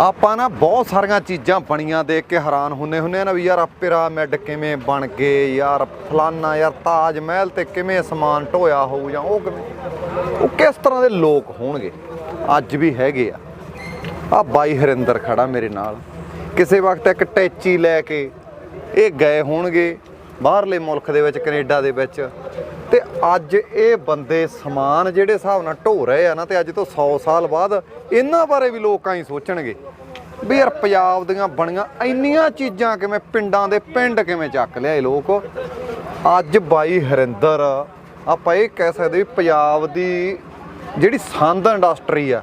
ਆਪਾਂ ਨਾ ਬਹੁਤ ਸਾਰੀਆਂ ਚੀਜ਼ਾਂ ਬਣੀਆਂ ਦੇਖ ਕੇ ਹੈਰਾਨ ਹੁੰਨੇ ਹੁੰਨੇ ਆ ਨਾ ਵੀ ਯਾਰ ਆਹ ਪਿਰਾਮਿਡ ਕਿਵੇਂ ਬਣ ਗਏ, ਯਾਰ ਫਲਾਨਾ ਯਾਰ ਤਾਜ ਮਹਿਲ ਤੇ ਕਿਵੇਂ ਸਮਾਨ ਢੋਇਆ ਹੋਊ ਜਾਂ ਉਹ ਕਿਵੇਂ? ਉਹ ਕਿਸ ਤਰ੍ਹਾਂ ਦੇ ਲੋਕ ਹੋਣਗੇ? ਅੱਜ ਵੀ ਹੈਗੇ ਆ। ਆ ਬਾਈ ਹਰਿੰਦਰ ਖੜਾ ਮੇਰੇ ਨਾਲ। ਕਿਸੇ ਵਕਤ ਇੱਕ ਟੈਚੀ ਲੈ ਕੇ ਇਹ ਗਏ ਹੋਣਗੇ ਬਾਹਰਲੇ ਮੁਲਕ ਦੇ ਵਿੱਚ, ਕੈਨੇਡਾ ਦੇ ਵਿੱਚ। ਤੇ ਅੱਜ ਇਹ ਬੰਦੇ ਸਮਾਨ ਜਿਹੜੇ ਹਿਸਾਬ ਨਾਲ ਢੋ ਰਹੇ ਆ ਨਾ ਤੇ ਅੱਜ ਤੋਂ 100 ਸਾਲ ਬਾਅਦ ਇਹਨਾਂ ਬਾਰੇ ਵੀ ਲੋਕਾਂ ਹੀ ਸੋਚਣਗੇ ਵੀ ਯਾਰ ਪੰਜਾਬ ਦੀਆਂ ਬਣੀਆਂ ਇੰਨੀਆਂ ਚੀਜ਼ਾਂ ਕਿਵੇਂ ਪਿੰਡਾਂ ਦੇ ਪਿੰਡ ਕਿਵੇਂ ਚੱਕ ਲਿਆ ਲਿਆਏ ਲੋਕ। ਅੱਜ ਬਾਈ ਹਰਿੰਦਰ, ਆਪਾਂ ਇਹ ਕਹਿ ਸਕਦੇ ਵੀ ਪੰਜਾਬ ਦੀ ਜਿਹੜੀ ਸੰਦ ਇੰਡਸਟਰੀ ਆ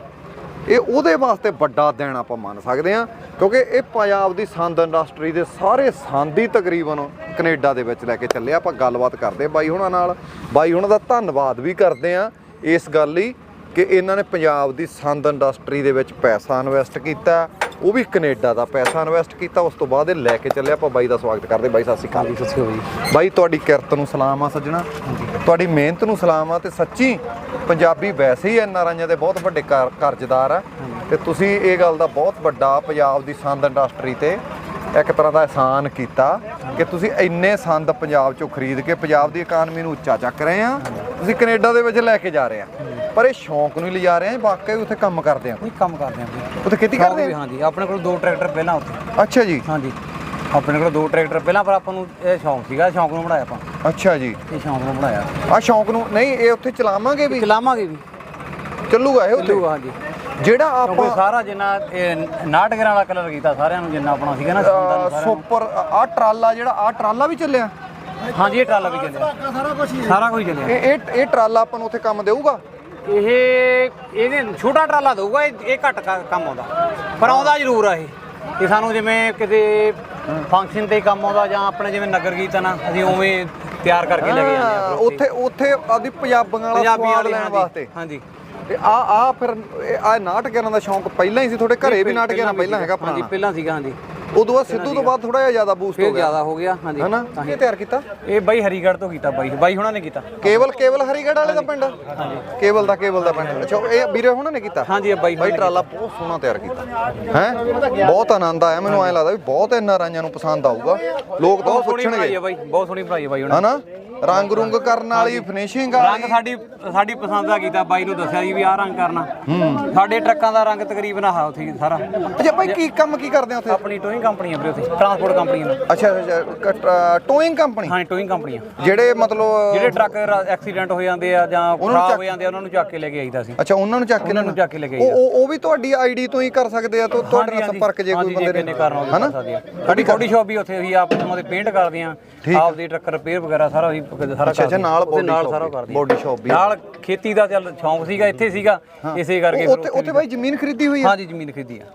ਇਹ ਉਹਦੇ ਵਾਸਤੇ ਵੱਡਾ ਦਿਨ ਆਪਾਂ ਮੰਨ ਸਕਦੇ ਹਾਂ ਕਿਉਂਕਿ ਇਹ ਪੰਜਾਬ ਦੀ ਸੰਦ ਇੰਡਸਟਰੀ ਦੇ ਸਾਰੇ ਸੰਦ ਤਕਰੀਬਨ ਕੈਨੇਡਾ ਦੇ ਵਿੱਚ ਲੈ ਕੇ ਚੱਲੇ। ਆਪਾਂ ਗੱਲਬਾਤ ਕਰਦੇ ਬਾਈ ਹੁਣਾਂ ਨਾਲ। ਬਾਈ ਹੁਣਾਂ ਦਾ ਧੰਨਵਾਦ ਵੀ ਕਰਦੇ ਆ ਇਸ ਗੱਲ ਲਈ ਕਿ ਇਹਨਾਂ ਨੇ ਪੰਜਾਬ ਦੀ ਸੰਦ ਇੰਡਸਟਰੀ ਦੇ ਵਿੱਚ ਪੈਸਾ ਇਨਵੈਸਟ ਕੀਤਾ। ਉਹ ਵੀ ਕੈਨੇਡਾ ਦਾ ਪੈਸਾ ਇਨਵੈਸਟ ਕੀਤਾ। ਉਸ ਤੋਂ ਬਾਅਦ ਇਹ ਲੈ ਕੇ ਚੱਲੇ ਆਪਾਂ ਬਾਈ ਦਾ ਸਵਾਗਤ ਕਰਦੇ ਬਾਈ ਸਤਿ ਸ਼੍ਰੀ ਅਕਾਲ। ਜੀ ਸਤਿ ਸ਼੍ਰੀ ਅਕਾਲ ਜੀ। ਬਾਈ ਤੁਹਾਡੀ ਕਿਰਤ ਨੂੰ ਸਲਾਮ ਆ ਸੱਜਣਾ। ਤੁਹਾਡੀ ਮਿਹਨਤ ਨੂੰ ਸਲਾਮ ਆ ਤੇ ਸੱਚੀ ਪੰਜਾਬੀ ਵੈਸੇ ਹੀ ਐਨ ਆਰਾਂ ਦੇ ਬਹੁਤ ਵੱਡੇ ਕਰ- ਕਰਜ਼ਦਾਰ ਆ। ਤੇ ਤੁਸੀਂ ਇਹ ਗੱਲ ਦਾ ਬਹੁਤ ਵੱਡਾ ਪੰਜਾਬ ਦੀ ਸੰਦ ਇੰਡਸਟਰੀ ਤੇ ਇੱਕ ਤਰ੍ਹਾਂ ਦਾ ਅਹਿਸਾਨ ਕੀਤਾ ਕਿ ਤੁਸੀਂ ਇੰਨੇ ਸੰਦ ਪੰਜਾਬ ਚੋਂ ਖਰੀਦ ਕੇ ਪੰਜਾਬ ਦੀ ਇਕਾਨਮੀ ਨੂੰ ਉੱਚਾ ਚੱਕ ਰਹੇ ਆ। ਤੁਸੀਂ ਕੈਨੇਡਾ ਦੇ ਵਿੱਚ ਲੈ ਕੇ ਜਾ ਰਹੇ ਆ। ਪਰ ਇਹ ਸ਼ੌਂਕ ਨੂੰ ਹੀ ਲਿਜਾ ਰਹੇ ਆ ਵਾਕਈ ਉੱਥੇ ਕੰਮ ਕਰਦੇ ਆ ਨਹੀਂ ਕੰਮ ਕਰਦੇ ਆਂ ਉੱਥੇ ਖੇਤੀ ਕਰਦੇ ਆ? ਹਾਂਜੀ ਆਪਣੇ ਕੋਲ ਦੋ ਟਰੈਕਟਰ ਪਹਿਲਾਂ ਉੱਥੇ। ਅੱਛਾ ਜੀ। ਹਾਂਜੀ। ਆਪਣੇ ਕੋਲ ਦੋ ਟਰੈਕਟਰ ਪਹਿਲਾਂ ਪਰ ਆਪਾਂ ਨੂੰ ਇਹ ਸ਼ੌਂਕ ਸੀਗਾ ਸ਼ੌਂਕ ਨੂੰ ਬਣਾਇਆ ਆਪਾਂ। ਅੱਛਾ ਜੀ। ਇਹ ਸ਼ੌਂਕ ਨੂੰ ਬਣਾਇਆ। ਆ ਸ਼ੌਂਕ ਨੂੰ ਨਹੀਂ ਇਹ ਉੱਥੇ ਚਲਾਵਾਂਗੇ ਵੀ? ਚਲਾਵਾਂਗੇ ਵੀ। ਚੱਲੂਗਾ ਇਹ ਉੱਥੇ? ਚੱਲੂਗਾ ਹਾਂਜੀ। ਜਿਹੜਾ ਕਿਉਂਕਿ ਆਪਾਂ ਸਾਰਾ ਜਿੰਨਾ ਇਹ 69 ਗਰਾਂ ਵਾਲਾ ਕਲਰ ਕੀਤਾ ਸਾਰਿਆਂ ਨੂੰ ਜਿੰਨਾ ਆਪਣਾ ਸੀਗਾ ਨਾ ਸੰਦਾਂ ਨੂੰ ਅਹ, ਸਾਰਿਆਂ ਨੂੰ। ਸੁਪਰ ਆ ਟਰਾਲਾ ਜਿਹੜਾ ਆ ਟਰਾਲਾ ਵੀ ਚੱਲਿਆ? ਹਾਂਜੀ ਇਹ ਟਰਾਲਾ ਵੀ ਚੱਲਿਆ। ਸਾਰਾ ਕੁਝ ਸਾਰਾ ਕੁਝ ਚੱਲਿਆ। ਇਹ ਇਹ ਇਹ ਟਰਾਲਾ ਆਪਾਂ ਨੂੰ ਉੱਥੇ ਕੰਮ ਦੇਊਗਾ? ਇਹ ਇਹਨੇ ਛੋਟਾ ਟਰਾਲਾ ਦਊਗਾ ਇਹ ਇਹ ਘੱਟ ਕ- ਕੰਮ ਆਉਂਦਾ। ਪਰ ਆਉਂਦਾ ਜ਼ਰੂਰ ਆ ਇਹ। ਇਹ ਸਾਨੂੰ ਜਿਵੇਂ ਕਿਤੇ ਫੰਕਸ਼ਨ ਤੇ ਕੰਮ ਆਉਂਦਾ ਜਾਂ ਆਪਣੇ ਜਿਵੇਂ ਨਗਰ ਕੀਰਤਨ ਆ ਅਸੀਂ ਉਵੇਂ ਤਿਆਰ ਕਰਕੇ ਲੈ ਕੇ ਜਾਂਦੇ ਆ ਉੱਥੇ। ਉੱਥੇ ਆਪਦੀ ਪੰਜਾਬੀਆਂ ਵਾਲਾ ਸਵਾਦ ਲੈਣ ਵਾਸਤੇ। ਹਾਂਜੀ। ਤੇ ਆ ਆ ਫਿਰ ਆ ਨਾਟਕਾਂ ਦਾ ਸ਼ੌਂਕ ਪਹਿਲਾਂ ਹੀ ਸੀ ਤੁਹਾਡੇ ਘਰੇ ਵੀ ਨਾਟਕਾਂ ਪਹਿਲਾਂ ਹੈਗਾ ਹਾਂਜੀ ਪਹਿਲਾਂ ਸੀਗਾ ਹਾਂਜੀ। ਉਦੋਂ ਬਾਅਦ ਸਿੱਧੂ ਤੋਂ ਬਾਅਦ ਥੋੜਾ ਜਿਹਾ ਜ਼ਿਆਦਾ ਬੂਸਟ ਹੋ ਫਿਰ ਗਿਆ। ਜ਼ਿਆਦਾ ਹੋ ਗਿਆ ਹਾਂਜੀ। ਹਨਾ। ਇਹ ਤਿਆਰ ਕੀਤਾ? ਇਹ ਬਾਈ ਹਰੀਗੜ੍ਹ ਤੋਂ ਕੀਤਾ ਬਾਈ ਬਾਈ ਹੁਣਾਂ ਨੇ ਕੀਤਾ। ਕੇਵਲ ਕੇਵਲ ਹਰੀਗੜ੍ਹ ਵਾਲੇ ਦਾ ਪਿੰਡ? ਹਾਂਜੀ। ਕੇਵਲ ਦਾ ਕੇਵਲ ਦਾ ਪਿੰਡ। ਅੱਛਾ ਇਹ ਵੀਰੇ ਹੁਣਾਂ ਨੇ ਕੀਤਾ? ਹਾਂਜੀ ਇਹ ਬਾਈ ਬਾਈ ਟਰਾਲਾ ਬਹੁਤ ਸੋਹਣਾ ਤਿਆਰ ਕੀਤਾ। ਹੈ? ਬਹੁਤ ਆਨੰਦ ਆਇਆ। ਮੈਨੂੰ ਐਂ ਲੱਗਦਾ ਵੀ ਬਹੁਤ ਇਹਨਾਂ ਰਾਈਆਂ ਨੂੰ ਪਸੰਦ ਆਊਗਾ। ਲੋਕ ਤਾਂ ਬਹੁਤ ਸੋਹਣੀ ਬਣਾਈ ਪੁੱਛਣਗੇ ਹੈ ਬਾਈ ਬਹੁਤ ਸੋਹਣੀ ਬਣਾਈ ਹੈ ਬਾਈ ਹੁਣਾਂ ਹਨਾ? ਰੰਗ ਰੁੰਗ ਕਰਨ ਵਾਲੀ ਫਿਨਿਸ਼ਿੰਗ ਰੰਗ ਵਾਲੀ ਸਾਡੀ ਸਾਡੀ ਪਸੰਦ ਦਾ ਕੀਤਾ ਬਾਈ ਨੂੰ ਦੱਸਿਆ ਜੀ ਵੀ ਆਹ ਰੰਗ ਕਰਨਾ। ਸਾਡੇ ਟਰੱਕਾਂ ਦਾ ਰੰਗ ਤਕਰੀਬਨ ਆਹ ਉੱਥੇ ਹੀ ਸਾਰਾ। ਅੱਛਾ ਭਾਈ ਕੀ ਕੰਮ ਕੀ ਕਰਦੇ ਆ ਉੱਥੇ? ਆਪਣੀ ਟੋਇੰਗ ਕੰਪਨੀ ਆ ਵੀਰੇ ਉੱਥੇ ਟਰਾਂਸਪੋਰਟ ਕੰਪਨੀ ਆ। ਅੱਛਾ ਟੋਇੰਗ ਕੰਪਨੀ ਹਾਂ ਟੋਇੰਗ ਕੰਪਨੀ ਆ। ਜਿਹੜੇ ਮਤਲਬ ਜਿਹੜੇ ਟਰੱਕ ਐਕਸੀਡੈਂਟ ਹੋ ਜਾਂਦੇ ਆ ਜਾਂ ਨੂੰ ਖਰਾਬ ਚੱਕ- ਹੋ ਜਾਂਦੇ ਆ ਉਹਨਾਂ ਨੂੰ ਚੱਕ ਕੇ ਲੈ ਕੇ ਆਈਦਾ ਸੀ। ਅੱਛਾ ਉਹਨਾਂ ਨੂੰ ਚੱਕ ਕੇ ਉਹਨਾਂ ਨੂੰ ਲੈਣਾ। ਚੱਕ ਕੇ ਲੈ ਕੇ ਉਹ ਉਹ- ਉਹ ਵੀ ਤੁਹਾਡੀ ਆਈਡੀ ਤੋਂ ਹੀ ਕਰ ਸਕਦੇ ਆ ਤਾਂ ਤੁਹਾਡੇ ਨਾਲ ਹਾਂਜੀ, ਸੰਪਰਕ ਜੇ ਕੋਈ ਬੰਦੇ ਕਿੰਨੇ ਕਰਨਾ ਹਨਾ? ਸਾਡੀ ਬੋਡੀ ਸ਼ਾਪ ਵੀ ਉੱਥੇ ਅਸੀਂ ਆਪ ਉਹਨਾਂ ਦੇ ਪੇਂਟ ਕਰਦੇ ਆ। ਆਪ ਦੇ ਟਰੱਕ ਰਿਪੇਅਰ ਵਗੈਰਾ ਸਾਰਾ ਅਸੀਂ ਸਾਰਾ ਅੱਛਾ। ਨਾਲ ਉਹਦੇ ਸਾਰਾ ਕਰਦੇ ਵੀ। ਖੇਤੀ ਦਾ ਚੱਲ ਸ਼ੌਂਕ ਸੀਗਾ ਇੱਥੇ ਸੀਗਾ ਇਸੇ ਕਰਕੇ ਉੱਥੇ ਉੱਥੇ ਭਾਈ ਜ਼ਮੀਨ ਖਰੀਦੀ ਹੋਈ ਆ? ਹਾਂਜੀ ਜ਼ਮੀਨ ਖਰੀਦੀ ਆ।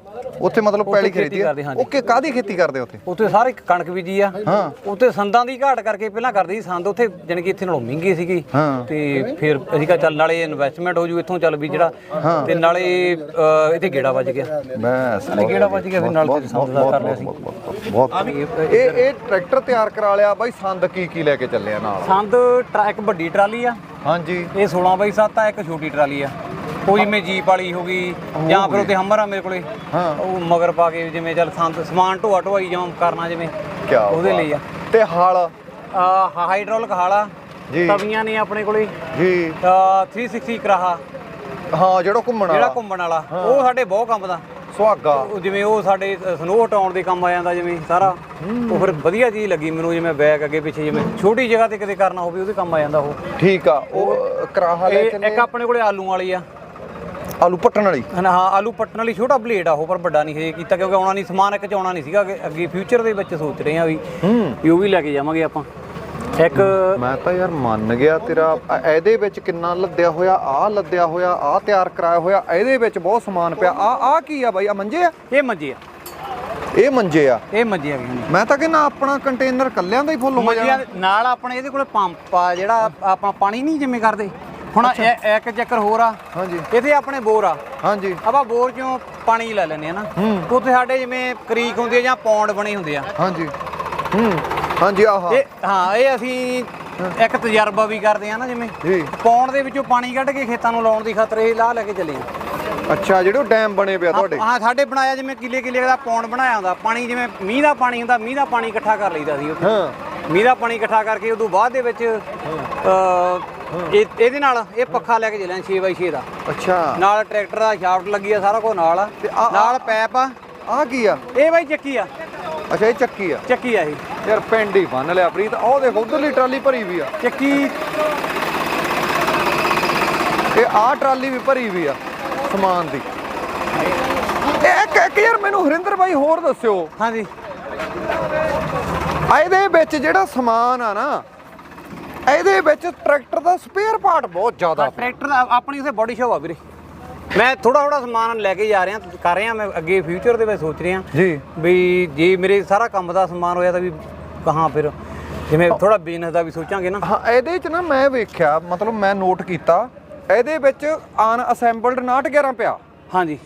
ਉੱਥੇ ਮਤਲਬ ਪੈਲੀ ਖੇਤੀ ਖਰੀਦੀ ਆ? ਕਰਦੇ, ਹਾਂਜੀ। ਓਕੇ ਕਾਦੀ ਖੇਤੀ ਕਰਦੇ ਆ ਉੱਥੇ ਉੱਥੇ ਸਾਰੇ ਕਣਕ ਬੀਜੀ ਆ। ਹਾਂ। ਉੱਥੇ ਸੰਦਾਂ ਦੀ ਘਾਟ ਕਰਕੇ ਪਹਿਲਾਂ ਕਰਦੇ ਸੀ ਸੰਦ ਉੱਥੇ ਜਾਣੀ ਕਿ ਇੱਥੇ ਨਾਲੋਂ ਮਹਿੰਗੀ ਸੀਗੀ। ਹਾਂ। ਤੇ ਫਿਰ ਅਸੀਂ ਕਿਹਾ ਚੱਲ ਨਾਲੇ ਇਨਵੈਸਟਮੈਂਟ ਹੋ ਜੂ ਇੱਥੋਂ ਚੱਲ ਵੀ ਜਿਹੜਾ ਤੇ ਨਾਲੇ ਇੱਥੇ ਗੇੜਾ ਵੱਜ ਗਿਆ। ਬਸ ਨਾਲੇ ਗੇੜਾ ਵੱਜ ਗਿਆ ਫਿਰ ਨਾਲ ਸੰਦ ਦਾ ਕਰ ਲਿਆ ਸੀ। ਬਹੁਤ ਇਹ ਇਹ ਟਰੈਕਟਰ ਤਿਆਰ ਕਰਾ ਲਿਆ ਬਾਈ ਸੰਦ ਕੀ ਕੀ ਲੈ ਕੇ ਚੱਲੇ ਆ ਨਾਲ? ਸੰਦ ਟਰਾ- ਇੱਕ ਵੱਡੀ ਟਰਾਲੀ ਆ। ਹਾਂਜੀ। ਇਹ 16 ਬਾਈ 7 ਆ ਇੱਕ ਛੋਟੀ ਟਰਾਲੀ ਆ। ਕੋਈ ਜਿਵੇਂ ਜੀਪ ਵਾਲੀ ਹੋ ਗਈ ਜਾਂ ਫਿਰ ਉੱਤੇ ਹੰਮਰ ਆ ਮੇਰੇ ਕੋਲੇ। ਹਾਂ। ਉਹ ਮਗਰ ਪਾ ਕੇ ਜਿਵੇਂ ਚੱਲ ਸੰਦ ਸਮਾਨ ਢੋਆ ਢੋਆਈ ਜਾਂ ਕਰਨਾ ਜਿਵੇਂ ਕੀ ਉਹਦੇ ਲਈ ਆ। ਤੇ ਹਲ? ਆ ਹਾਈਡ੍ਰੋਲਿਕ ਹਾਲਾ ਜੀ। ਤਵੀਆਂ ਨੇ ਆਪਣੇ ਕੋਲੇ। ਜੀ। ਆ 360 ਕਰਾਹਾ ਹਾਂ ਜਿਹੜਾ ਘੁੰਮਣ ਜਿਹੜਾ ਵਾਲਾ ਘੁੰਮਣ ਵਾਲਾ। ਉਹ ਸਾਡੇ ਬਹੁਤ ਕੰਮ ਦਾ। ਸੁਹਾਗਾ। ਉਹ ਜਿਵੇਂ ਉਹ ਸਾਡੇ ਸਨੋ ਹਟਾਉਣ ਦੇ ਕੰਮ ਆ ਜਾਂਦਾ ਜਿਵੇਂ ਸਾਰਾ। ਉਹ ਫਿਰ ਵਧੀਆ ਚੀਜ਼ ਲੱਗੀ ਮੈਨੂੰ ਜਿਵੇਂ ਬੈਗ ਅੱਗੇ ਪਿੱਛੇ ਜਿਵੇਂ ਛੋਟੀ ਜਗ੍ਹਾ ਤੇ ਕਿਤੇ ਕਰਨਾ ਹੋਵੇ ਉਹਦੇ ਕੰਮ ਆ ਜਾਂਦਾ ਉਹ। ਠੀਕ ਆ ਉਹ ਕਰਾਹਾ ਲੈ ਚੱਲੇ ਇੱਕ ਆਪਣੇ ਕੋਲੇ ਆਲੂ ਵਾਲੀ ਆ। ਆਲੂ ਪੱਟਣ ਵਾਲੀ? ਹਾਂ ਆਲੂ ਪੱਟਣ ਵਾਲੀ ਛੋਟਾ ਬਲੇਡ ਆ ਉਹ ਪਰ ਵੱਡਾ ਨਹੀਂ ਹਜੇ ਕੀਤਾ ਕਿਉਂਕਿ ਆਉਣਾ ਨਹੀਂ ਸਮਾਨ ਇੱਕ ਚ ਆਉਣਾ ਨਹੀਂ ਸੀਗਾ ਅੱਗੇ- ਅੱਗੇ ਫਿਊਚਰ ਦੇ ਵਿੱਚ ਸੋਚ ਰਹੇ ਆ ਵੀ ਹੂੰ। ਵੀ ਉਹ ਵੀ ਲੈ ਕੇ ਜਾਵਾਂਗੇ ਆਪਾਂ। ਇੱਕ ਮੈਂ ਤਾਂ ਯਾਰ ਮੰਨ ਗਿਆ ਤੇਰਾ। ਇਹਦੇ ਵਿੱਚ ਕਿੰਨਾ ਲੱਦਿਆ ਹੋਇਆ ਆ ਲੱਦਿਆ ਹੋਇਆ ਆ ਤਿਆਰ ਕਰਾਇਆ ਹੋਇਆ ਇਹਦੇ ਵਿੱਚ ਬਹੁਤ ਸਮਾਨ ਪਿਆ। ਆ ਆ ਕੀ ਆ ਬਾਈ? ਆ ਮੰਜੇ ਆ? ਇਹ ਮੰਜੇ ਆ। ਇਹ ਮੰਜੇ ਆ? ਇਹ ਮੰਜੇ ਆ ਮੈਂ ਤਾਂ ਕਹਿੰਦਾ ਆਪਣਾ ਕੰਟੇਨਰ ਕੱਲਿਆਂ ਦਾ ਹੀ ਫੁੱਲ ਹੋ ਮੰਜਿਆਂ ਜਾਣਾ ਦੇ ਨਾਲ ਆਪਣੇ ਇਹਦੇ ਕੋਲੇ ਪੰਪ ਆ ਜਿਹੜਾ ਆਪਾਂ ਪਾਣੀ ਨਹੀਂ ਜਿਵੇਂ ਕਰਦੇ। ਹੁਣ ਇਹ- ਇੱਕ ਚੱਕਰ ਹੋਰ ਆ। ਹਾਂਜੀ। ਇੱਥੇ ਆਪਣੇ ਬੋਰ ਆ। ਹਾਂਜੀ। ਆਪਾਂ ਬੋਰ ਚੋਂ ਪਾਣੀ ਲੈ ਲੈਂਦੇ ਆ ਨਾ। ਉੱਥੇ ਸਾਡੇ ਜਿਵੇਂ ਕਰੀਕ ਹੁੰਦੀ ਆ ਜਾਂ ਪੌਂਡ ਬਣੇ ਹੁੰਦੇ ਆ। ਹਾਂਜੀ। ਹੂੰ। ਹਾਂਜੀ ਆਹਾ। ਇਹ ਹਾਂ ਇਹ ਅਸੀਂ ਇੱਕ ਤਜਰਬਾ ਵੀ ਕਰਦੇ ਆ ਨਾ ਜਿਵੇਂ ਜੀ। ਪੌਂਡ ਦੇ ਵਿੱਚੋਂ ਪਾਣੀ ਕੱਢ ਕੇ ਖੇਤਾਂ ਨੂੰ ਲਾਉਣ ਦੀ ਖਾਤਰ ਇਹ ਲਾਹ ਲੈ ਕੇ ਚੱਲੇ ਆ। ਅੱਛਾ ਜਿਹੜੇ ਉਹ ਡੈਮ ਬਣੇ ਪਿਆ ਤੁਹਾਡੇ? ਹਾਂ ਸਾਡੇ ਬਣਾਇਆ ਜਿਵੇਂ ਕਿਲੇ ਕਿਲੇ ਦਾ ਪੌਂਡ ਬਣਾਇਆ ਹੁੰਦਾ। ਪਾਣੀ ਜਿਵੇਂ ਮੀਂਹ ਦਾ ਪਾਣੀ ਹੁੰਦਾ ਮੀਂਹ ਦਾ ਪਾਣੀ ਇਕੱਠਾ ਕਰ ਲਈਦਾ ਸੀ ਉੱਥੇ। ਹਾਂ। ਮੀਂਹ ਦਾ ਪਾਣੀ ਇਕੱਠਾ ਕਰਕੇ ਉਦੋਂ ਬਾਅਦ ਦੇ ਵਿੱਚ ਅ, ਇਹ ਇਹਦੇ ਨਾਲ ਇਹ ਪੱਖਾ ਲੈ ਕੇ ਚੱਲਿਆ 6x6 ਦਾ। ਅੱਛਾ। ਨਾਲ ਟਰੈਕਟਰ ਦਾ ਸ਼ਾਫਟ ਲੱਗੀ ਆ ਸਾਰਾ ਕੁਝ ਨਾਲ। ਆ ਤੇ ਆ- ਨਾਲ ਪੈਪ ਆ। ਆ ਕੀ ਆ? ਇਹ ਬਾਈ ਚੱਕੀ ਆ। ਅੱਛਾ ਇਹ ਚੱਕੀ ਆ। ਚੱਕੀ ਆ ਇਹ। ਯਾਰ ਪਿੰਡ ਹੀ ਬੰਨ ਲਿਆ ਪ੍ਰੀਤ। ਉਹ ਦੇਖੋ ਉਧਰਲੀ ਟਰਾਲੀ ਭਰੀ ਵੀ ਆ। ਚੱਕੀ ਇਹ ਆ ਟਰਾਲੀ ਵੀ ਭਰੀ ਵੀ ਆ ਸਮਾਨ ਦੀ। ਇਹ ਇੱਕ ਇੱਕ ਯਾਰ ਮੈਨੂੰ ਹਰਿੰਦਰ ਬਾਈ ਹੋਰ ਦੱਸਿਓ। ਹਾਂਜੀ। ਇਹਦੇ ਵਿੱਚ ਜਿਹੜਾ ਸਮਾਨ ਆ ਨਾ ਇਹਦੇ ਵਿੱਚ ਟਰੈਕਟਰ ਦਾ ਸਪੇਅਰ ਪਾਰਟ ਬਹੁਤ ਜ਼ਿਆਦਾ ਟਰੈਕਟਰ ਦਾ ਆਪਣੀ ਉਸੇ ਬੋਡੀ ਸ਼ੋਪ ਆ ਵੀਰੇ। ਮੈਂ ਥੋੜਾ ਥੋੜਾ ਸਮਾਨ ਲੈ ਕੇ ਜਾ ਰਿਹਾ ਕਰ ਰਿਹਾ ਮੈਂ ਅੱਗੇ ਫਿਊਚਰ ਦੇ ਵਿੱਚ ਸੋਚ ਰਿਹਾ। ਜੀ। ਵੀ ਜੇ ਮੇਰੇ ਸਾਰਾ ਕੰਮ ਦਾ ਸਮਾਨ ਹੋਇਆ ਤਾਂ ਵੀ ਕਹਾਂ ਫਿਰ? ਜਿਵੇਂ ਥੋੜਾ ਬਿਜ਼ਨਸ ਦਾ ਵੀ ਸੋਚਾਂਗੇ ਨਾ। ਹਾਂ ਇਹਦੇ ਚ ਨਾ ਮੈਂ ਵੇਖਿਆ ਮਤਲਬ ਮੈਂ ਨੋਟ ਕੀਤਾ ਇਹਦੇ ਵਿੱਚ ਅਨ ਅਸੈਂਬਲਡ 911 ਪਿਆ। ਹਾਂਜੀ।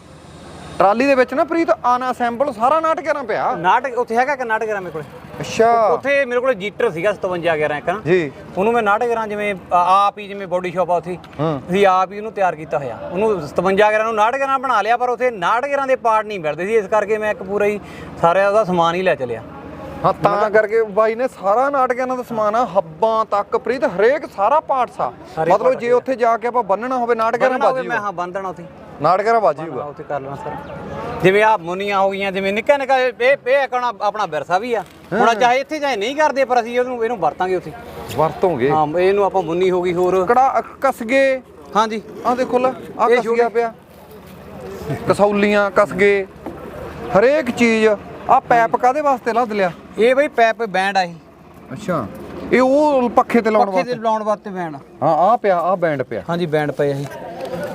ਟਰਾਲੀ ਦੇ ਵਿੱਚ ਨਾ ਪ੍ਰੀਤ ਅਨ ਅਸੈਂਬਲ ਸਾਰਾ 911 ਪਿਆ। ਨਾਟਕ ਉੱਥੇ ਹੈਗਾ ਕਿ ਨਾਟਕ ਮੇਰੇ ਕੋਲੇ? ਅੱਛਾ। ਉੱਥੇ ਮੇਰੇ ਕੋਲੇ ਜੀਟਰ ਸੀਗਾ 57 11 ਇੱਕ ਨਾ। ਜੀ। ਉਹਨੂੰ ਮੈਂ ਨਾਟਕ ਕਰਾਂ ਜਿਵੇਂ ਆ- ਆਪ ਹੀ ਜਿਵੇਂ ਬੋਡੀ ਸ਼ਾਪ ਆ ਉੱਥੇ। ਅਸੀਂ ਆਪ ਹੀ ਉਹਨੂੰ ਤਿਆਰ ਕੀਤਾ ਹੋਇਆ। ਉਹਨੂੰ 57 11 ਨੂੰ ਨਾਟਕ ਕਰਾਂ ਬਣਾ ਲਿਆ ਪਰ ਉੱਥੇ ਨਾਟਕ ਕਰਾਂ ਦੇ ਪਾਰਟ ਨਹੀਂ ਮਿਲਦੇ ਸੀ। ਇਸ ਕਰਕੇ ਮੈਂ ਇੱਕ ਪੂਰਾ ਹੀ ਸਾਰਿਆਂ ਦਾ ਸਮਾਨ ਹੀ ਲੈ ਚਲਿਆ। ਹਾਂ ਤਾਂ ਕਰਕੇ ਬਾਈ ਨੇ ਸਾਰਾ ਨਾਟਕਾਂ ਦਾ ਸਮਾਨ ਆ ਹੱਬਾਂ ਤੱਕ ਪ੍ਰੀਤ ਹਰੇਕ ਸਾਰਾ ਪਾਰਟਸ ਆ। ਮਤਲਬ ਜੇ ਉੱਥੇ ਜਾ ਕੇ ਆਪਾਂ ਬੰਨਣਾ ਹੋਵੇ ਨਾਟਕਾਂ ਬੰਨਣਾ ਹੋਵੇ ਬਾਜੀ ਮੈਂ ਹਾਂ ਬੰਨ ਦੇਣਾ ਉੱਥੇ। ਨਾਟਕਾਂ ਨਾਲ ਬਾਜੀ ਹੋਊਗਾ। ਉੱਥੇ ਕਰ ਲੈਣਾ ਸਰ। ਜਿਵੇਂ ਆ ਮੁਨੀਆਂ ਹੋ ਗਈਆਂ ਜਿਵੇਂ ਨਿੱਕਾ ਨਿੱਕਾ ਇਹ ਇਹ ਆਪਣਾ ਆਪਣਾ ਵਿਰਸਾ ਵੀ ਆ। ਹੁਣ ਚਾਹੇ ਇੱਥੇ ਚਾਹੇ ਨਹੀਂ ਕਰਦੇ ਪਰ ਅਸੀਂ ਇਹਨੂੰ ਇਹਨੂੰ ਵਰਤਾਂਗੇ ਉੱਥੇ। ਵਰਤੋਂਗੇ। ਹਾਂ ਇਹਨੂੰ ਆਪਾਂ ਮੁੰਨੀ ਹੋ ਗਈ ਹੋਰ। ਕੜਾ ਕਸਗੇ। ਹਾਂਜੀ। ਆ ਦੇਖੋ ਲੈ ਆ ਕਸਗਿਆ ਪਿਆ। ਕਸੌਲੀਆਂ ਕਸਗੇ। ਹਰੇਕ ਚੀਜ਼ ਆ ਪੈਪ ਕਾਦੇ ਵਾਸਤੇ ਲੱਦ ਲਿਆ? ਇਹ ਬਈ ਪੈਪ ਬੈਂਡ ਆ ਇਹ। ਅੱਛਾ। ਇਹ ਉਹ ਪੱਖੇ ਤੇ ਲਾਉਣ ਪੱਖੇ ਤੇ ਵਾਸਤੇ? ਲਾਉਣ ਵਾਸਤੇ ਬੈਂਡ ਹਾਂ ਆ ਪਿਆ ਆ ਬੈਂਡ ਪਿਆ। ਹਾਂਜੀ ਬੈਂਡ ਪਏ ਆ ਇਹ।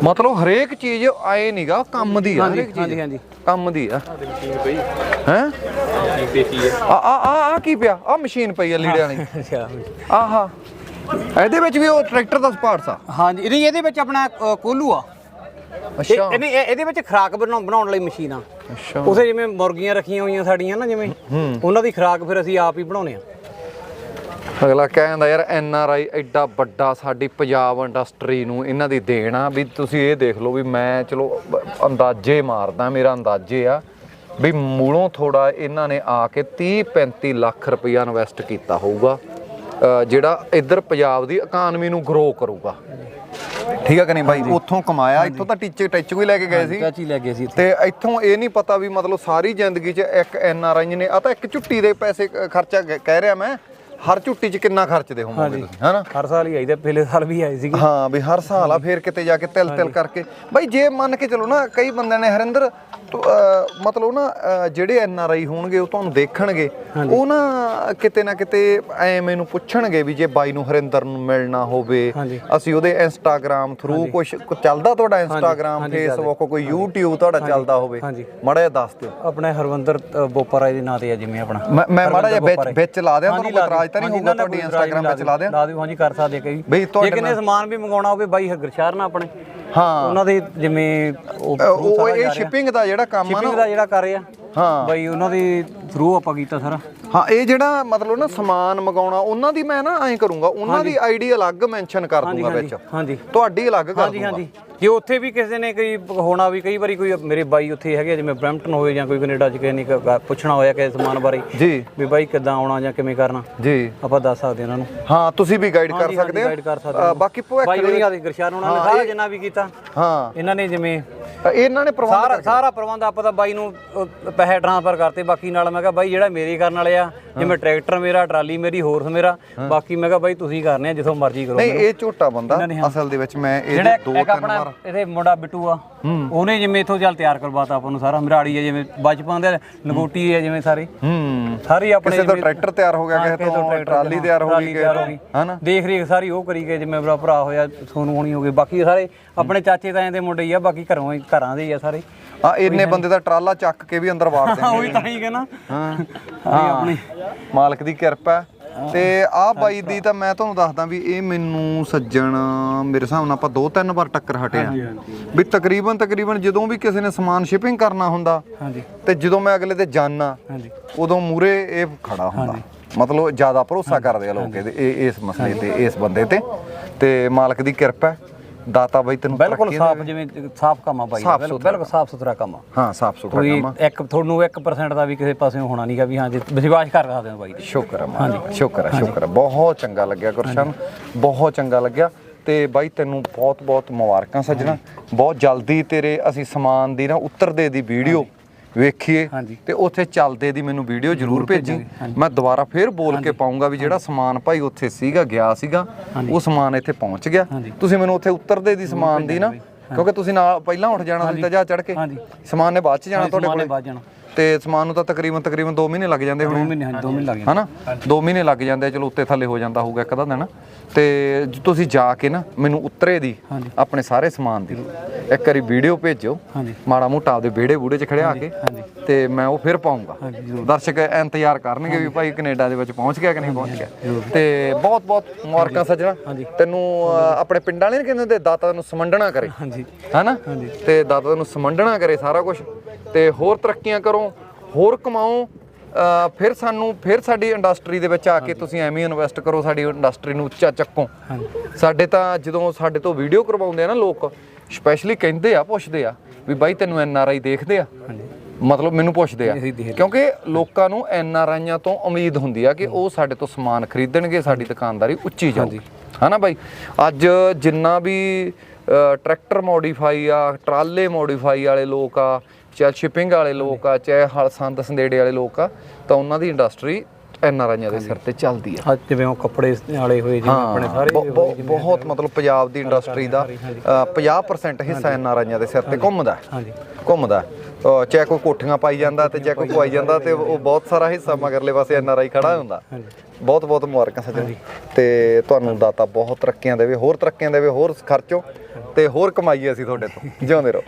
ਮਤਲਬ ਹਰੇਕ ਚੀਜ਼ ਆਏ ਨਹੀਂਗਾ ਕੰਮ ਦੀ ਆ ਹਾਂਜੀ, ਹਰੇਕ ਚੀਜ਼। ਹਾਂਜੀ, ਹਾਂਜੀ। ਕੰਮ ਦੀ ਆ। ਹੈ? ਆ। ਆ ਆ ਆ ਕੀ ਪਿਆ? ਆ ਮਸ਼ੀਨ ਪਈ ਆ ਲੀੜਿਆਂ ਵਾਲੀ। ਅੱਛਾ ਆਹਾ। ਇਹਦੇ ਵਿੱਚ ਵੀ ਉਹ ਟਰੈਕਟਰ ਦਾ ਸਪਾਰਟਸ ਆ। ਹਾਂਜੀ ਨਹੀਂ ਇਹਦੇ ਵਿੱਚ ਆਪਣਾ ਅ, ਕੋਲੂ ਆ। ਅੱਛਾ। ਇਹ- ਇਹ ਨਹੀਂ, ਇਹ- ਇਹਦੇ ਵਿੱਚ ਖਰਾਕ ਬਣਾਉਣ ਬਣਾਉਣ ਲਈ ਮਸ਼ੀਨ ਆ। ਅੱਛਾ। ਉਸੇ ਜਿਵੇਂ ਮੁਰਗੀਆਂ ਰੱਖੀਆਂ ਹੋਈਆਂ ਸਾਡੀਆਂ ਨਾ ਜਿਵੇਂ ਉਹਨਾਂ ਦੀ ਖਰਾਕ ਫਿਰ ਅਸੀਂ ਆਪ ਹੀ ਬਣਾਉਨੇ ਆ ਅਗਲਾ ਕਹਿੰਦਾ ਯਾਰ ਐਨ ਆਰ ਆਈ ਐਡਾ ਵੱਡਾ ਸਾਡੀ ਪੰਜਾਬ ਇੰਡਸਟਰੀ ਨੂੰ ਇਹਨਾਂ ਦੀ ਦੇਣ ਆ ਵੀ ਤੁਸੀਂ ਇਹ ਦੇਖ ਲਓ ਵੀ ਮੈਂ ਚਲੋ ਅੰਦਾਜ਼ੇ ਮਾਰਦਾ ਮੇਰਾ ਅੰਦਾਜ਼ੇ ਆ ਵੀ ਮੂਲੋਂ ਥੋੜਾ ਇਹਨਾਂ ਨੇ ਆ ਕੇ 30 35 ਲੱਖ ਰੁਪਇਆ ਇਨਵੈਸਟ ਕੀਤਾ ਹੋਊਗਾ ਜਿਹੜਾ ਇੱਧਰ ਪੰਜਾਬ ਦੀ ਇਕਾਨਮੀ ਨੂੰ ਗਰੋ ਕਰੂਗਾ। ਠੀਕ ਆ ਕਿ ਨਹੀਂ ਬਾਈ ਉੱਥੋਂ ਕਮਾਇਆ ਇੱਥੋਂ ਤਾਂ ਟੀਚੇ ਟੱਚ ਕੋਈ ਲੈ ਕੇ ਗਏ ਸੀ। ਚਾਚੀ ਲੈ ਗਏ ਸੀ ਤੇ ਇੱਥੋਂ ਇਹ ਨਹੀਂ ਪਤਾ ਵੀ ਮਤਲਬ ਸਾਰੀ ਜ਼ਿੰਦਗੀ 'ਚ ਇੱਕ ਐਨ ਆਰ ਆਈ ਨੇ ਆ ਤਾਂ ਇੱਕ ਝੁੱਟੀ ਦੇ ਪੈਸੇ ਖਰਚਾ ਕਹਿ ਰਿਹਾ ਮੈਂ। ਹਰ ਝੁੱਟੀ 'ਚ ਕਿੰਨਾ ਖਰਚਦੇ ਹੋਵੋਗੇ ਤੁਸੀਂ ਹਨਾ ਹਰ ਸਾਲ ਹੀ ਆਈਦਾ ਪਿਛਲੇ ਸਾਲ ਵੀ ਆਏ ਸੀਗੇ। ਹਾਂ ਵੀ ਹਰ ਸਾਲ ਆ ਫੇਰ ਕਿਤੇ ਜਾ ਕੇ ਤਿਲ ਤਿਲ ਕਰਕੇ। ਬਾਈ ਜੇ ਮੰਨ ਕੇ ਚਲੋ ਨਾ ਕਈ ਬੰਦਿਆਂ ਨੇ ਹਰਿੰਦਰ ਮਤਲਬ ਨਾ ਜਿਹੜੇ ਐਨ ਆਰ ਆਈ ਹੋਣਗੇ ਉਹ ਤੁਹਾਨੂੰ ਦੇਖਣਗੇ। ਉਹ ਨਾ ਕਿਤੇ ਨਾ ਕਿਤੇ ਐ ਮੈਨੂੰ ਪੁੱਛਣਗੇ ਵੀ ਜੇ ਬਾਈ ਨੂੰ ਹਰਿੰਦਰ ਨੂੰ ਮਿਲਣਾ ਹੋਵੇ। ਅਸੀਂ ਉਹਦੇ ਇੰਸਟਾਗ੍ਰam ਥਰੂ ਕੁਝ ਚੱਲਦਾ ਤੁਹਾਡਾ ਇੰਸਟਾਗ੍ਰam। ਫੇਸਬੁੱਕ ਕੋਈ YouTube ਤੁਹਾਡਾ ਚੱਲਦਾ ਹੋਵੇ। ਮਾੜਾ ਜਿਹਾ ਦੱਸ ਦਿਓ। ਆਪਣੇ ਹਰਵੰਦਰ ਅ, ਬੋਪਰਾ ਦੇ ਨਾਂ ਤੇ ਆ ਜਿਵੇਂ ਆਪਣਾ। ਮੈਂ ਮਾੜਾ ਜਿਹਾ ਵਿੱਚ ਲਾ ਦਿਆਂ ਤੁਹਾਨੂੰ ਲਾ ਇਤਰਾਜ਼ ਤਾਂ ਨਹੀਂ ਹੋਊਗਾ ਤੁਹਾਡੀ ਇੰਸਟਾਗ੍ਰam ਵਿੱਚ ਲਾ ਦਿਆਂ ਲਾ ਦਿਓ ਹਾਂਜੀ ਕਰ ਸਕਦੇ ਕਈ। ਬਈ ਜੇ ਤੁਹਾਡੇ ਕਿਨੇ ਸਮਾਨ ਵੀ ਮੰਗਾਉਣਾ ਹੋਵੇ ਬਾਈ ਗਰਸ਼ਾਰ ਨਾ ਆਪਣੇ। ਹਾਂ। ਉਹਨਾਂ ਦੇ ਜਿਵੇਂ ਉਹ ਇਹ ਸ਼ਿਪਿੰਗ ਦਾ ਜਿਹੜਾ ਕੰਮ ਆ ਸ਼ਿਪਿੰਗ ਨਾ ਦਾ ਜਿਹੜਾ ਕਰ ਰਿਹਾ ਹਾਂ। ਬਾਈ ਉਹਨਾਂ ਦੇ ਥਰੂ ਆਪਾਂ ਕੀਤਾ ਸਾਰਾ। ਹਾਂ ਇਹ ਜਿਹੜਾ ਮਤਲਬ ਨਾ ਸਮਾਨ ਮੰਗਾਉਣਾ ਉਹਨਾਂ ਦੀ ਮੈਂ ਨਾ ਐਂ ਕਰੂੰਗਾ ਉਹਨਾਂ ਦੀ ਆਈਡੀ ਅਲੱਗ ਮੈਂਸ਼ਨ ਕਰ ਦੂੰਗਾ ਵਿੱਚ। ਹਾਂਜੀ। ਤੁਹਾਡੀ ਅਲੱਗ ਕਰ ਦੂੰਗਾ। ਹਾਂਜੀ। ਜੇ ਉੱਥੇ ਵੀ ਕਿਸੇ ਨੇ ਕੋਈ ਹੋਣਾ ਵੀ ਕਈ ਵਾਰੀ ਕੋਈ ਮੇਰੇ ਬਾਈ ਉੱਥੇ ਹੈਗੇ ਜਿਵੇਂ ਬ੍ਰੈਂਪਟਨ ਹੋਵੇ ਜਾਂ ਕੋਈ ਕੈਨੇਡਾ ਚ ਕਿਸੇ ਨੇ ਪੁੱਛਣਾ ਹੋਇਆ ਕਿਸੇ ਸਮਾਨ ਬਾਰੇ ਜੀ। ਵੀ ਬਾਈ ਕਿੱਦਾਂ ਆਉਣਾ ਜਾਂ ਕਿਵੇਂ ਕਰਨਾ ਜੀ। ਆਪਾਂ ਦੱਸ ਸਕਦੇ ਉਹਨਾਂ ਨੂੰ। ਹਾਂ ਤੁਸੀਂ ਵੀ ਗਾਈਡ ਕਰ ਸਕਦੇ ਗਾਈਡ ਕਰ ਸਕਦੇ ਅ, ਬਾਕੀ ਭਵਿੱਖ ਬਾਈ ਉਹਨੀ ਆਦੀ ਗਰਸ਼ਾਨ ਉਹਨਾਂ ਨੇ ਸਾਰਾ ਜਿੰਨਾ ਵੀ ਕੀਤਾ। ਹਾਂ। ਇਹਨਾਂ ਨੇ ਜਿਵੇਂ ਇਹਨਾਂ ਨੇ ਪ੍ਰਬੰਧ ਸਾਰਾ ਸਾਰਾ ਪ੍ਰਬੰਧ ਆਪਾਂ ਤਾਂ ਬਾਈ ਨੂੰ ਪੈਸੇ ਟ੍ਰਾਂਸਫਰ ਕਰਤੇ ਬਾਕੀ ਨਾਲ ਮੈਂ ਕਿਹਾ ਬਾਈ ਜਿਹੜਾ ਮੇਰੇ ਕਰਨ ਵਾਲੇ ਆ ਜਿਵੇਂ ਟਰੈਕਟਰ ਮੇਰਾ ਟਰਾਲੀ ਮੇਰੀ ਹੋਰਸ ਮੇਰਾ ਬਾਕੀ ਮੈਂ ਕਿਹਾ ਬਾਈ ਤੁਸੀਂ ਕਰਨੇ ਆ ਜਿੱਥੋਂ ਮਰਜ਼ੀ ਕਰੋ ਨਹੀਂ ਇਹ ਝੋਟਾ ਬੰਦਾ। ਅਸਲ ਦੇ ਵਿੱਚ ਮੈਂ ਇਹ ਦੋ ਤਿੰਨ ਆਪਣਾ ਵਾਰ ਇਹਦੇ ਮੁੰਡਾ ਬਿੱਟੂ ਆ ਉਹਨੇ ਜਿਵੇਂ ਇਥੋਂ ਚੱਲ ਤਿਆਰ ਕਰਵਾਤਾ ਆਪਾਂ ਨੂੰ ਸਾਰਾ ਮਰਾੜੀ ਆ ਜਿਵੇਂ ਬਚਪਨ ਦੇ ਲੰਗੋਟੀ ਆ ਜਿਵੇਂ ਸਾਰੇ। ਹੂੰ। ਸਾਰੀ ਆਪਣੇ ਕਿਸੇ ਤੋਂ ਟਰੈਕਟਰ ਤਿਆਰ ਹੋ ਗਿਆ ਕਿਸੇ ਤੋਂ ਟਰਾਲੀ ਤਿਆਰ ਹੋ ਗਈ ਹਨਾ? ਦੇਖ ਰੇਖ ਸਾਰੀ ਉਹ ਕਰੀ ਗਏ ਜਿਵੇਂ ਮੇਰਾ ਭਰਾ ਹੋਇਆ ਸੋਨੂ ਹੋਣੀ ਹੋ ਗਏ ਬਾਕੀ ਸਾਰੇ ਆਪਣੇ ਚਾਚੇ ਤਾਇਆਂ ਦੇ ਮੁੰਡੇ ਹੀ ਆ ਬਾਕੀ ਘਰੋਂ ਘਰਾਂ ਦੇ ਹੀ ਆ ਸਾਰੇ। ਆ ਇੰਨੇ ਬੰਦੇ ਦਾ ਟਰਾਲਾ ਚੱਕ ਕੇ ਵੀ ਅੰਦਰ ਵਾੜ ਹਾਂ ਦੇਣਗੇ। ਉਹੀ ਤਾਂ ਹੀ ਕਹਿੰਦਾ। ਹਾਂ। ਆਪਣੀ। ਮਾਲਕ ਦੀ ਕਿਰਪਾ। ਤੇ ਆਹ ਬਾਈ ਦੀ ਤਾਂ ਮੈਂ ਤੁਹਾਨੂੰ ਦੱਸਦਾ ਵੀ ਇਹ ਮੈਨੂੰ ਸੱਜਣ ਮੇਰੇ ਹਿਸਾਬ ਨਾਲ ਆਪਾਂ ਦੋ ਤਿੰਨ ਵਾਰ ਟੱਕਰ ਹਟੇ ਆ। ਵੀ ਤਕਰੀਬਨ ਤਕਰੀਬਨ ਜਦੋਂ ਵੀ ਕਿਸੇ ਨੇ ਸਮਾਨ ਸ਼ਿਪਿੰਗ ਕਰਨਾ ਹੁੰਦਾ ਹਾਂਜੀ। ਤੇ ਜਦੋਂ ਮੈਂ ਅਗਲੇ ਤੇ ਜਾਣਾ ਹਾਂਜੀ। ਉਦੋਂ ਮੂਰੇ ਇਹ ਖੜਾ ਹੁੰਦਾ। ਮਤਲਬ ਜ਼ਿਆਦਾ ਭਰੋਸਾ ਕਰਦੇ ਆ ਲੋਕ ਇਹ ਇਸ ਮਸਲੇ ਤੇ ਇਸ ਬੰਦੇ ਤੇ। ਤੇ ਮਾਲਕ ਦੀ ਕਿਰਪਾ ਹੈ। ਦਾਤਾ ਬਾਈ ਤੈਨੂੰ ਬਿਲਕੁਲ ਸਾਫ਼। ਜਿਵੇਂ ਸਾਫ਼ ਕੰਮ ਆ ਬਾਈ ਬਿਲਕੁਲ ਸਾਫ਼ ਸੁਥਰਾ ਕੰਮ ਆ। ਹਾਂ ਸਾਫ਼ ਸੁਥਰਾ ਕੰਮ ਆ। ਇੱਕ ਤੁਹਾਨੂੰ 1% ਦਾ ਵੀ ਕਿਸੇ ਪਾਸਿਓਂ ਹੋਣਾ ਨਹੀਂਗਾ ਵੀ ਹਾਂ ਜੇ ਵਿਸ਼ਵਾਸ ਕਰ ਸਕਦੇ ਹੋ ਬਾਈ ਤੇ ਸ਼ੁਕਰ ਹੈ ਮਾਂ। ਸ਼ੁਕਰ ਹੈ ਸ਼ੁਕਰ ਹੈ ਬਹੁਤ ਚੰਗਾ ਲੱਗਿਆ ਗੁਰਸ਼ਨ ਬਹੁਤ ਚੰਗਾ ਲੱਗਿਆ। ਤੇ ਬਾਈ ਤੈਨੂੰ ਬਹੁਤ ਬਹੁਤ ਮੁਬਾਰਕਾਂ ਸੱਜਣਾ। ਬਹੁਤ ਜਲਦੀ ਤੇਰੇ ਅਸੀਂ ਸਮਾਨ ਦੀ ਨਾ ਉੱਤਰਦੇ ਦੀ ਵੀਡੀਓ ਵੇਖੀਏ। ਤੇ ਉੱਥੇ ਚੱਲਦੇ ਦੀ ਮੈਨੂੰ ਵੀਡੀਓ ਜ਼ਰੂਰ ਭੇਜੀ ਮੈਂ ਦੁਬਾਰਾ ਫੇਰ ਬੋਲ ਕੇ ਪਾਉਂਗਾ ਵੀ ਜਿਹੜਾ ਸਮਾਨ ਭਾਈ ਉੱਥੇ ਸੀਗਾ ਗਿਆ ਸੀਗਾ ਉਹ ਸਮਾਨ ਇੱਥੇ ਪਹੁੰਚ ਗਿਆ। ਤੁਸੀਂ ਮੈਨੂੰ ਉੱਥੇ ਉੱਤਰਦੇ ਦੀ ਸਮਾਨ ਦੀ ਨਾ ਕਿਉਂਕਿ ਤੁਸੀਂ ਨਾਲ ਪਹਿਲਾਂ ਉੱਠ ਜਾਣਾ ਸੀ ਤਾਂ ਜਾ ਚੜ ਕੇ। ਸਮਾਨ ਨੇ ਬਾਅਦ ਚ ਜਾਣਾ ਤੁਹਾਡੇ ਸਮਾਨ ਨੇ ਕੋਲੇ? ਬਾਅਦ ਜਾਣਾ। ਤੇ ਸਮਾਨ ਨੂੰ ਤਾਂ ਤਕਰੀਬਨ ਤਕਰੀਬਨ 2 ਮਹੀਨੇ ਲੱਗ ਜਾਂਦੇ ਹੋਣੇ 2 ਮਹੀਨੇ ਹਾਂਜੀ 2 ਮਹੀਨੇ ਲੱਗ ਜਾਣਗੇ ਹਨਾ? 2 ਮਹੀਨੇ ਲੱਗ ਜਾਂਦੇ ਆ, ਚਲੋ ਉੱਤੇ ਥੱਲੇ ਹੋ ਜਾਂਦਾ ਹੋਊਗਾ ਇੱਕ ਅੱਧਾ ਦਿਨ। ਤੇ ਜ- ਤੁਸੀਂ ਜਾ ਕੇ ਨਾ ਮੈਨੂੰ ਉੱਤਰੇ ਦੀ ਹਾਂਜੀ। ਆਪਣੇ ਸਾਰੇ ਸਮਾਨ ਦੀ। ਇੱਕ ਵਾਰੀ ਵੀਡੀਓ ਭੇਜੋ ਹਾਂਜੀ। ਮਾੜਾ ਮੋਟਾ ਆਪਦੇ ਵਿਹੜੇ ਬੂੜੇ 'ਚ ਖੜਿਆ ਕੇ ਹਾਂਜੀ। ਤੇ ਮੈਂ ਉਹ ਫਿਰ ਪਾਉਂਗਾ। ਹਾਂਜੀ, ਜ਼ਰੂਰ। ਦਰਸ਼ਕ ਇੰਤਜ਼ਾਰ ਕਰਨਗੇ ਵੀ ਭਾਈ ਕੈਨੇਡਾ ਦੇ ਵਿੱਚ ਪਹੁੰਚ ਗਿਆ ਕਿ ਨਹੀਂ ਪਹੁੰਚ ਗਿਆ। ਤੇ ਬਹੁਤ ਬਹੁਤ ਮੁਬਾਰਕਾਂ ਸੱਜਣਾ। ਤੈਨੂੰ ਆਪਣੇ ਪਿੰਡ ਵਾਲੇ ਨੇ ਕਹਿੰਦੇ ਹੁੰਦੇ? ਦਾਤਾ ਨੂੰ ਸਮੰਡਣਾ ਕਰੇ। ਹਾਂਜੀ। ਹਨਾ। ਤੇ ਦਾਦਾ ਨੂੰ ਸਮੰਡਣਾ ਕਰੇ ਸਾਰਾ ਕੁਝ ਤੇ ਹੋਰ ਤਰੱਕੀਆਂ ਕਰੋ ਹੋਰ ਕਮਾਓ ਫਿਰ ਸਾਨੂੰ ਫਿਰ ਸਾਡੀ ਇੰਡਸਟਰੀ ਦੇ ਵਿੱਚ ਆ ਕੇ ਤੁਸੀਂ ਐਵੇਂ ਇਨਵੈਸਟ ਕਰੋ ਸਾਡੀ ਇੰਡਸਟਰੀ ਨੂੰ ਉੱਚਾ ਚੱਕੋ। ਸਾਡੇ ਤਾਂ ਜਦੋਂ ਸਾਡੇ ਤੋਂ ਵੀਡੀਓ ਕਰਵਾਉਂਦੇ ਆ ਨਾ ਲੋਕ ਸਪੈਸ਼ਲੀ ਕਹਿੰਦੇ ਆ ਪੁੱਛਦੇ ਆ ਵੀ ਬਾਈ ਤੈਨੂੰ ਐਨ ਆਰ ਆਈ ਦੇਖਦੇ ਆ? ਮਤਲਬ ਮੈਨੂੰ ਪੁੱਛਦੇ ਆ। ਕਿਉਂਕਿ ਲੋਕਾਂ ਨੂੰ ਐਨ ਆਰ ਆਈਆਂ ਤੋਂ ਉਮੀਦ ਹੁੰਦੀ ਆ ਕਿ ਉਹ ਸਾਡੇ ਤੋਂ ਸਮਾਨ ਖਰੀਦਣਗੇ ਸਾਡੀ ਦੁਕਾਨਦਾਰੀ ਉੱਚੀ ਜਾਊਗੀ। ਹਨਾ ਬਾਈ? ਅੱਜ ਜਿੰਨਾ ਵੀ ਟਰੈਕਟਰ ਮੋਡੀਫਾਈ ਆ ਟਰਾਲੇ ਮੋਡੀਫਾਈ ਵਾਲੇ ਲੋਕ ਆ ਚਾਹੇ ਸ਼ਿਪਿੰਗ ਵਾਲੇ ਲੋਕ ਆ ਚਾਹੇ ਹਲ ਸੰਦ ਸੰਦੇੜੇ ਵਾਲੇ ਲੋਕ ਆ ਤਾਂ ਉਹਨਾਂ ਦੀ ਇੰਡਸਟਰੀ ਐਨ ਆਰ ਆਈਆਂ ਦੇ ਸਿਰ ਤੇ ਚੱਲਦੀ ਆ। ਅੱਜ ਜਿਵੇਂ ਉਹ ਕੱਪੜੇ ਵਾਲੇ ਹੋਏ ਜਿਵੇਂ ਆਪਣੇ ਸਾਰੇ ਬਹੁ- ਬਹੁ- ਬਹੁਤ ਮਤਲਬ ਪੰਜਾਬ ਦੀ ਇੰਡਸਟਰੀ ਦਾ ਅ, 50% ਹਿੱਸਾ ਐਨ ਆਰ ਆਈਆਂ ਦੇ ਸਿਰ ਤੇ ਘੁੰਮਦਾ ਹੈ। ਹਾਂਜੀ। ਘੁੰਮਦਾ ਚਾਹੇ ਕੋਈ ਕੋਠੀਆਂ ਪਾਈ ਜਾਂਦਾ ਤੇ ਚਾਹੇ ਕੋਈ ਪਵਾਈ ਜਾਂਦਾ ਤੇ ਉਹ ਬਹੁਤ ਸਾਰਾ ਹਿੱਸਾ ਮਗਰਲੇ ਪਾਸੇ ਐਨ ਆਰ ਆਈ ਖੜਾ ਹੁੰਦਾ। ਹਾਂਜੀ। ਬਹੁਤ ਬਹੁਤ ਮੁਬਾਰਕਾਂ ਸੱਜਣ। ਤੇ ਤੁਹਾਨੂੰ ਦਾਤਾ ਬਹੁਤ ਤਰੱਕੀਆਂ ਦੇਵੇ ਹੋਰ ਤਰੱਕੀਆਂ ਦੇਵੇ ਹੋਰ ਖਰਚੋ ਤੇ ਹੋਰ ਕਮਾਈਏ ਅਸੀਂ ਤੁਹਾਡੇ ਤੋਂ। ਜਿਉਂਦੇ ਰਹੋ।